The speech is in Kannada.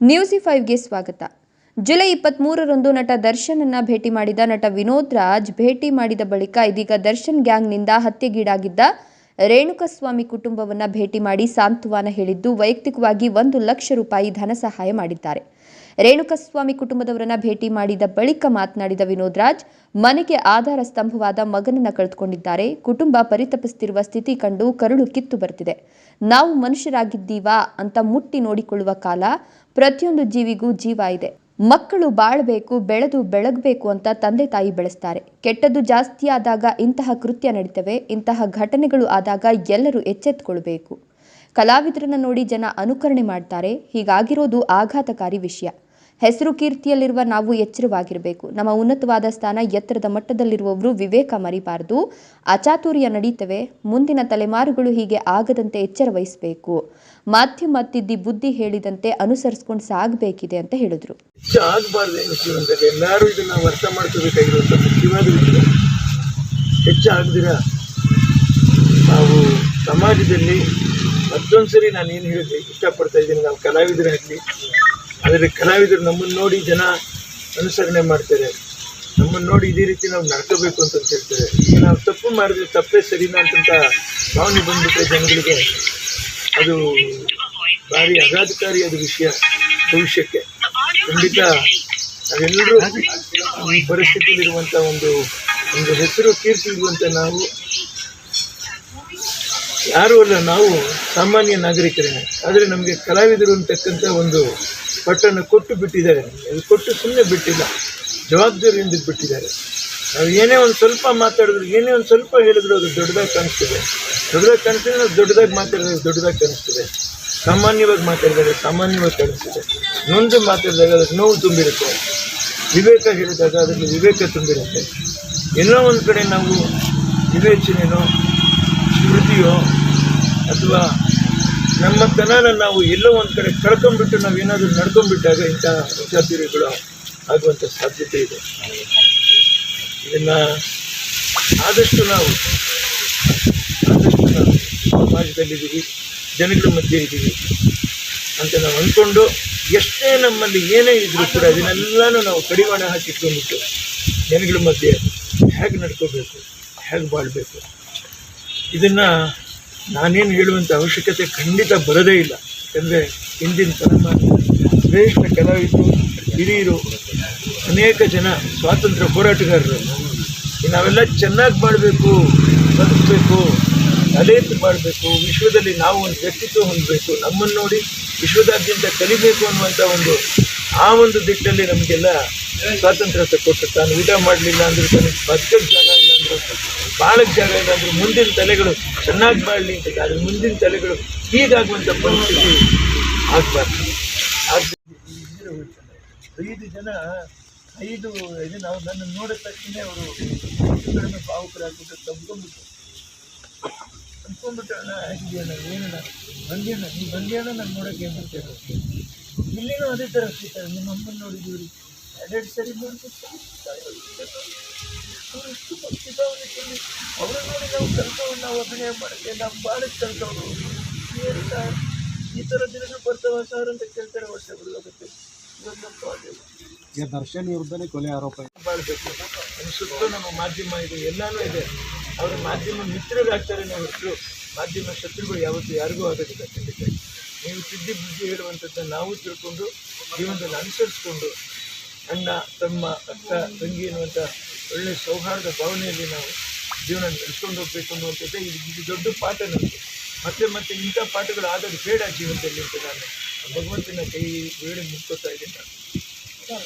ನ್ಯೂಸಿ ಫೈವ್ಗೆ ಸ್ವಾಗತ. ಜುಲೈ ಇಪ್ಪತ್ತ್ಮೂರರಂದು ನಟ ದರ್ಶನನ್ನ ಭೇಟಿ ಮಾಡಿದ ನಟ ವಿನೋದ್ ರಾಜ್ ಭೇಟಿ ಮಾಡಿದ ಬಳಿಕ ಇದೀಗ ದರ್ಶನ್ ಗ್ಯಾಂಗ್ನಿಂದ ಹತ್ಯೆಗೀಡಾಗಿದ್ದ ರೇಣುಕಸ್ವಾಮಿ ಕುಟುಂಬವನ್ನ ಭೇಟಿ ಮಾಡಿ ಸಾಂತ್ವನ ಹೇಳಿದ್ದು, ವೈಯಕ್ತಿಕವಾಗಿ ಒಂದು ಲಕ್ಷ ರೂಪಾಯಿ ಧನ ಸಹಾಯ ಮಾಡಿದ್ದಾರೆ. ರೇಣುಕಸ್ವಾಮಿ ಕುಟುಂಬದವರನ್ನ ಭೇಟಿ ಮಾಡಿದ ಬಳಿಕ ಮಾತನಾಡಿದ ವಿನೋದ್ ರಾಜ್, ಮನೆಗೆ ಆಧಾರ ಸ್ತಂಭವಾದ ಮಗನನ್ನ ಕಳೆದುಕೊಂಡಿದ್ದಾರೆ. ಕುಟುಂಬ ಪರಿತಪಿಸುತ್ತಿರುವ ಸ್ಥಿತಿ ಕಂಡು ಕರುಳು ಕಿತ್ತು ಬರ್ತಿದೆ. ನಾವು ಮನುಷ್ಯರಾಗಿದ್ದೀವಾ ಅಂತ ಮುಟ್ಟಿ ನೋಡಿಕೊಳ್ಳುವ ಕಾಲ ಪ್ರತಿಯೊಂದು ಜೀವಿಗೂ ಜೀವ ಇದೆ. ಮಕ್ಕಳು ಬಾಳಬೇಕು, ಬೆಳೆದು ಬೆಳಗಬೇಕು ಅಂತ ತಂದೆ ತಾಯಿ ಬೆಳೆಸ್ತಾರೆ. ಕೆಟ್ಟದ್ದು ಜಾಸ್ತಿ ಆದಾಗ ಇಂತಹ ಕೃತ್ಯ ನಡೀತವೆ, ಇಂತಹ ಘಟನೆಗಳು ಆದಾಗ ಎಲ್ಲರೂ ಎಚ್ಚೆತ್ತುಕೊಳ್ಬೇಕು ಕಲಾವಿದರನ್ನ ನೋಡಿ ಜನ ಅನುಕರಣೆ ಮಾಡ್ತಾರೆ, ಹೀಗಾಗಿರೋದು ಆಘಾತಕಾರಿ ವಿಷಯ. ಹೆಸರು ಕೀರ್ತಿಯಲ್ಲಿರುವ ನಾವು ಎಚ್ಚರವಾಗಿರಬೇಕು. ನಮ್ಮ ಉನ್ನತವಾದ ಸ್ಥಾನ ಎತ್ತರದ ಮಟ್ಟದಲ್ಲಿರುವವರು ವಿವೇಕ ಮರಿಬಾರದು. ಅಚಾತುರ್ಯ ನಡೀತವೆ. ಮುಂದಿನ ತಲೆಮಾರುಗಳು ಹೀಗೆ ಆಗದಂತೆ ಎಚ್ಚರ ವಹಿಸಬೇಕು. ಮಾಧ್ಯಮ ತಿದ್ದಿ ಬುದ್ಧಿ ಹೇಳಿದಂತೆ ಅನುಸರಿಸ್ಕೊಂಡು ಸಾಗಬೇಕಿದೆ ಅಂತ ಹೇಳಿದ್ರು. ನಾವು ಸಮಾಜದಲ್ಲಿ ಮತ್ತೊಂದ್ಸರಿ ನಾನು ಏನು ಹೇಳಿದೆ ಇಷ್ಟಪಡ್ತಾ ಇದ್ದೀನಿ. ನಾವು ಕಲಾವಿದರಾಗಲಿ ಆದರೆ ಕಲಾವಿದರು ನಮ್ಮನ್ನು ನೋಡಿ ಜನ ಅನುಸರಣೆ ಮಾಡ್ತಾರೆ. ನಮ್ಮನ್ನು ನೋಡಿ ಇದೇ ರೀತಿ ನಾವು ನಡ್ಕೋಬೇಕು ಅಂತ ಹೇಳ್ತಾರೆ. ಈಗ ನಾವು ತಪ್ಪು ಮಾಡಿದ್ರೆ ತಪ್ಪೇ ಸರಿನಾ ಅಂತಂತ ಭಾವನೆ ಬಂದ್ಬಿಟ್ರೆ ಜನಗಳಿಗೆ ಅದು ಭಾರಿ ಆಘಾತಕಾರಿಯಾದ ವಿಷಯ ಭವಿಷ್ಯಕ್ಕೆ. ಖಂಡಿತ ನಾವೆಲ್ಲರೂ ಈ ಪರಿಸ್ಥಿತಿಯಲ್ಲಿರುವಂಥ ಒಂದು ಒಂದು ಹೆಸರು ಕೀರ್ತಿ ಇರುವಂಥ ನಾವು ಯಾರು ಅಲ್ಲ, ನಾವು ಸಾಮಾನ್ಯ ನಾಗರಿಕರೇ ಆದರೆ ನಮಗೆ ಕಲಾವಿದರು ಅಂತಕ್ಕಂಥ ಒಂದು ಪಟ್ಟನ್ನು ಕೊಟ್ಟು ಬಿಟ್ಟಿದ್ದಾರೆ. ಅದು ಕೊಟ್ಟು ಸುಮ್ಮನೆ ಬಿಟ್ಟಿಲ್ಲ. ಜವಾಬ್ದಾರಿಯಿಂದ ಬಿಟ್ಟಿದ್ದಾರೆ. ನಾವು ಏನೇ ಒಂದು ಸ್ವಲ್ಪ ಮಾತಾಡಿದ್ರು, ಏನೇ ಒಂದು ಸ್ವಲ್ಪ ಹೇಳಿದ್ರು ಅದು ದೊಡ್ಡದಾಗಿ ಕಾಣಿಸ್ತದೆ. ದೊಡ್ಡದಾಗಿ ಕಾಣಿಸ್ತದೆ ನಾವು ದೊಡ್ಡದಾಗಿ ಮಾತಾಡಿದ್ರೆ ದೊಡ್ಡದಾಗಿ ಕಾಣಿಸ್ತದೆ. ಸಾಮಾನ್ಯವಾಗಿ ಮಾತಾಡಿದಾಗ ಸಾಮಾನ್ಯವಾಗಿ ಕಾಣಿಸ್ತದೆ. ನೊಂದು ಮಾತಾಡಿದಾಗ ಅದಕ್ಕೆ ನೋವು ತುಂಬಿರುತ್ತೆ. ವಿವೇಕ ಹೇಳಿದಾಗ ಅದರಲ್ಲಿ ವಿವೇಕ ತುಂಬಿರುತ್ತೆ. ಎಲ್ಲೋ ಒಂದು ಕಡೆ ನಾವು ವಿವೇಚನೆಯೋ ಸ್ಮೃತಿಯೋ ಅಥವಾ ನಮ್ಮ ತನನ ನಾವು ಎಲ್ಲೋ ಒಂದು ಕಡೆ ಕಳ್ಕೊಂಡ್ಬಿಟ್ಟು ನಾವು ಏನಾದರೂ ನಡ್ಕೊಂಡ್ಬಿಟ್ಟಾಗ ಇಂಥ ಅಚಾತುರ್ಯಗಳು ಆಗುವಂಥ ಸಾಧ್ಯತೆ ಇದೆ. ಇದನ್ನು ಆದಷ್ಟು ನಾವು ಆದಷ್ಟು ನಾವು ಸಮಾಜದಲ್ಲಿದ್ದೀವಿ ಜನಗಳ ಮಧ್ಯೆ ಇದ್ದೀವಿ ಅಂತ ನಾವು ಅಂದ್ಕೊಂಡು ಎಷ್ಟೇ ನಮ್ಮಲ್ಲಿ ಏನೇ ಇದ್ರೂ ಕೂಡ ಅದನ್ನೆಲ್ಲನೂ ನಾವು ಕಡಿವಾಣ ಹಾಕಿಟ್ಕೊಂಡ್ಬಿಟ್ಟು ಜನಗಳ ಮಧ್ಯೆ ಹೇಗೆ ನಡ್ಕೋಬೇಕು, ಹೇಗೆ ಬಾಳಬೇಕು, ಇದನ್ನು ನಾನೇನು ಹೇಳುವಂಥ ಅವಶ್ಯಕತೆ ಖಂಡಿತ ಬರದೇ ಇಲ್ಲ. ಯಾಕಂದರೆ ಹಿಂದಿನ ತಲೆಮಾರಿನ ಶ್ರೇಷ್ಠ ಕಲಾವಿದರು, ಹಿರಿಯರು, ಅನೇಕ ಜನ ಸ್ವಾತಂತ್ರ್ಯ ಹೋರಾಟಗಾರರು. ನಾವೆಲ್ಲ ಚೆನ್ನಾಗಿ ಮಾಡಬೇಕು, ಬದುಕಬೇಕು ತಲೆತ್ತು ಮಾಡಬೇಕು, ವಿಶ್ವದಲ್ಲಿ ನಾವು ಒಂದು ವ್ಯಕ್ತಿತ್ವ ಹೊಂದಬೇಕು, ನಮ್ಮನ್ನು ನೋಡಿ ವಿಶ್ವದಾದ್ಯಂತ ಕಲಿಬೇಕು ಅನ್ನುವಂಥ ಒಂದು ಆ ಒಂದು ದಿಟ್ಟಲ್ಲಿ ನಮಗೆಲ್ಲ ಸ್ವಾತಂತ್ರ್ಯ ಕೊಟ್ಟು ತಾನು ಊಟ ಮಾಡಲಿಲ್ಲ ಅಂದ್ರೆ ತನಗೆ ಬದುಕಕ್ಕೆ ಜಾಗ ಇಲ್ಲ ಅಂದ್ರೆ, ಬಾಳಕ್ಕೆ ಜಾಗ ಇಲ್ಲ ಅಂದ್ರೆ ಮುಂದಿನ ತಲೆಗಳು ಚೆನ್ನಾಗಿ ಬಾಳಲಿ ಅಂತ ಆದರೆ ಮುಂದಿನ ತಲೆಗಳು ಹೀಗಾಗುವಂಥ ಪರಿಸ್ಥಿತಿ ಆಗಬಾರ್ದು. ಐದು ಜನ, ಐದು ಇದು ನಾವು ನನ್ನ ನೋಡಿದ ತಕ್ಷಣ ಅವರು ಕಡಿಮೆ ಭಾವುಕರಾಗ್ಬಿಟ್ಟು ತಬ್ಕೊಂಡ್ಬಿಟ್ಟು ಅಂದ್ಕೊಂಡ್ಬಿಟ್ಟು ಅಣ್ಣ ಏನಣ್ಣ? ಬಂದಿಯಣ್ಣ ನೀವು ಬಂದಿಯಣ್ಣ, ನಾನು ನೋಡೋಕ್ಕೆ ಏನು ಮಾಡ್ತೇನೆ ಇಲ್ಲಿನೂ ಅದೇ ಥರ ನಿಮ್ಮ ಅಮ್ಮನ ನೋಡಿದ್ದೀವಿ ಎರಡೆರಡು ಸರಿ ಅವರು ನೋಡಿ ನಾವು ಕಲ್ತವ್ರು ನಾವು ಅಭಿನಯ ಮಾಡೋಕ್ಕೆ ನಾವು ಭಾಳ ಕಲ್ತವ್ರು ಈ ಥರ ದಿನಗಳು ಬರ್ತಾವ ಸರ್ ಅಂತ ಕೇಳ್ತಾರೆ ವರ್ಷಗಳು ಈಗ ದರ್ಶನ್ ವಿರುದ್ಧನೇ ಕೊಲೆ ಆರೋಪ. ಬಾಳ್ಬೇಕು ಸುತ್ತಲೂ ನಮ್ಮ ಮಾಧ್ಯಮ ಇದೆ, ಎಲ್ಲಾನು ಇದೆ. ಅವರ ಮಾಧ್ಯಮ ಮಿತ್ರರಾಗ್ತಾರೆ ನಾವು ಹೆಸರು ಮಾಧ್ಯಮ ಶತ್ರುಗಳು ಯಾವತ್ತೂ ಯಾರಿಗೂ ಆಗೋದಿಲ್ಲ ಖಂಡಿತ. ನೀವು ತಿದ್ದಿ ಬುದ್ಧಿ ಹೇಳುವಂಥದ್ದನ್ನು ನಾವು ತಿಳ್ಕೊಂಡು, ಜೀವನದಲ್ಲಿ ಅನುಸರಿಸ್ಕೊಂಡು ಅಣ್ಣ, ತಮ್ಮ, ಅಕ್ಕ, ತಂಗಿ ಅನ್ನುವಂಥ ಒಳ್ಳೆಯ ಸೌಹಾರ್ದ ಭಾವನೆಯಲ್ಲಿ ನಾವು ಜೀವನ ನಡೆಸ್ಕೊಂಡು ಹೋಗ್ಬೇಕು ಅನ್ನುವಂಥದ್ದೇ ಇದು ದೊಡ್ಡ ಪಾಠ ನಮಗೆ ಮತ್ತೆ ಮತ್ತೆ ಇಂಥ ಪಾಠಗಳು ಆದರೆ ಬೇಡ ಜೀವನದಲ್ಲಿ ಅಂತ ನಾನು ಭಗವಂತನ ಕೈ, ಬೇಡ ಮುಟ್ಕೋತಾ ಇದ್ದೀನಿ. ನಾನು